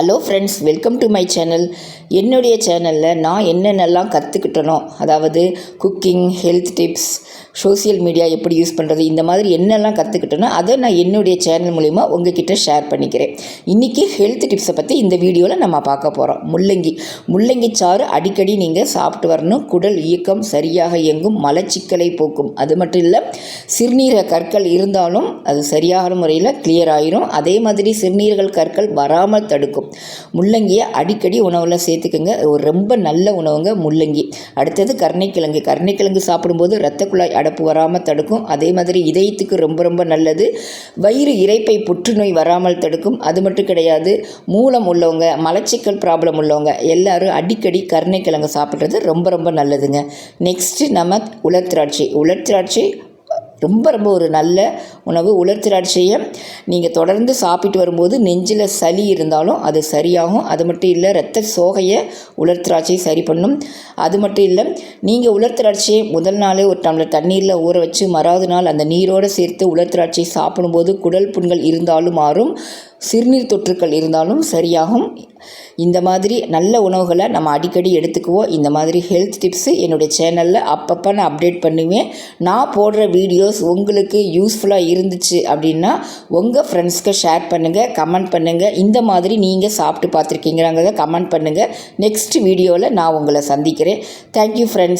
Hello friends welcome to my channel என்னுடைய சேனலில் நான் என்னென்னலாம் கற்றுக்கிட்டனோ அதாவது cooking health tips social media எப்படி யூஸ் பண்ணுறது இந்த மாதிரி என்னெல்லாம் கற்றுக்கிட்டனோ அதை நான் என்னுடைய சேனல் மூலிமா உங்ககிட்ட ஷேர் பண்ணிக்கிறேன். இன்றைக்கி ஹெல்த் டிப்ஸை பற்றி இந்த வீடியோவில் நம்ம பார்க்க போகிறோம் முள்ளங்கி. முள்ளங்கி சாறு அடிக்கடி நீங்கள் சாப்பிட்டு வரணும். குடல் இயக்கம் சரியாக இயங்கும். மலச்சிக்கலை போக்கும். அது மட்டும் இல்லை சிறுநீரக கற்கள் இருந்தாலும் அது சரியான முறையில் கிளியர் ஆயிரும். அதே மாதிரி சிறுநீரகல் கற்கள் வராமல் தடுக்கும். முள்ளங்கியை அடிக்கடி உணவில் சேர்த்துக்குங்க. ஒரு ரொம்ப நல்ல உணவுங்க முள்ளங்கி. அடுத்தது கருணைக்கிழங்கு. கருணைக்கிழங்கு சாப்பிடும்போது ரத்த குழாய் அடப்பு வராமல் தடுக்கும். அதே மாதிரி இதயத்துக்கு ரொம்ப ரொம்ப நல்லது. வயிறு இறைப்பை புற்றுநோய் வராமல் தடுக்கும். அது மட்டும் கிடையாது. மூலம் உள்ளவங்க மலச்சிக்கல் ப்ராப்ளம் உள்ளவங்க எல்லாரும் அடிக்கடி கருணைக்கிழங்கு சாப்பிட்றது ரொம்ப ரொம்ப நல்லதுங்க. நெக்ஸ்ட்டு நம்ம உலர் திராட்சை. உலர் திராட்சை ரொம்ப ரொம்ப ஒரு நல்ல உணவு உலர் திராட்சையை நீங்கள் தொடர்ந்து சாப்பிட்டு வரும்போது நெஞ்சில் சளி இருந்தாலும் அது சரியாகும். அது மட்டும் இல்லை ரத்த சோகையை உலர் சரி பண்ணும். அது மட்டும் இல்லை நீங்கள் உலர் முதல் நாளே ஒரு டம்ளர் தண்ணீரில் ஊற வச்சு மறாவது நாள் அந்த நீரோடு சேர்த்து உலர் சாப்பிடும்போது குடல் புண்கள் இருந்தாலும் மாறும். சிறுநீர் தொற்றுக்கள் இருந்தாலும் சரியாகும். இந்த மாதிரி நல்ல உணவுகளை நம்ம அடிக்கடி எடுத்துக்குவோம். இந்த மாதிரி ஹெல்த் டிப்ஸு என்னுடைய சேனலில் அப்பப்போ நான் அப்டேட் பண்ணுவேன். நான் போடுற வீடியோஸ் உங்களுக்கு யூஸ்ஃபுல்லாக இருந்துச்சு அப்படின்னா உங்கள் ஃப்ரெண்ட்ஸ்க்கு ஷேர் பண்ணுங்கள் கமெண்ட் பண்ணுங்கள் இந்த மாதிரி நீங்கள் சாப்பிட்டு பார்த்துருக்கீங்கிறாங்கிறத கமெண்ட் பண்ணுங்கள் நெக்ஸ்ட் வீடியோவில் நான் உங்களை சந்திக்கிறேன். Thank you friends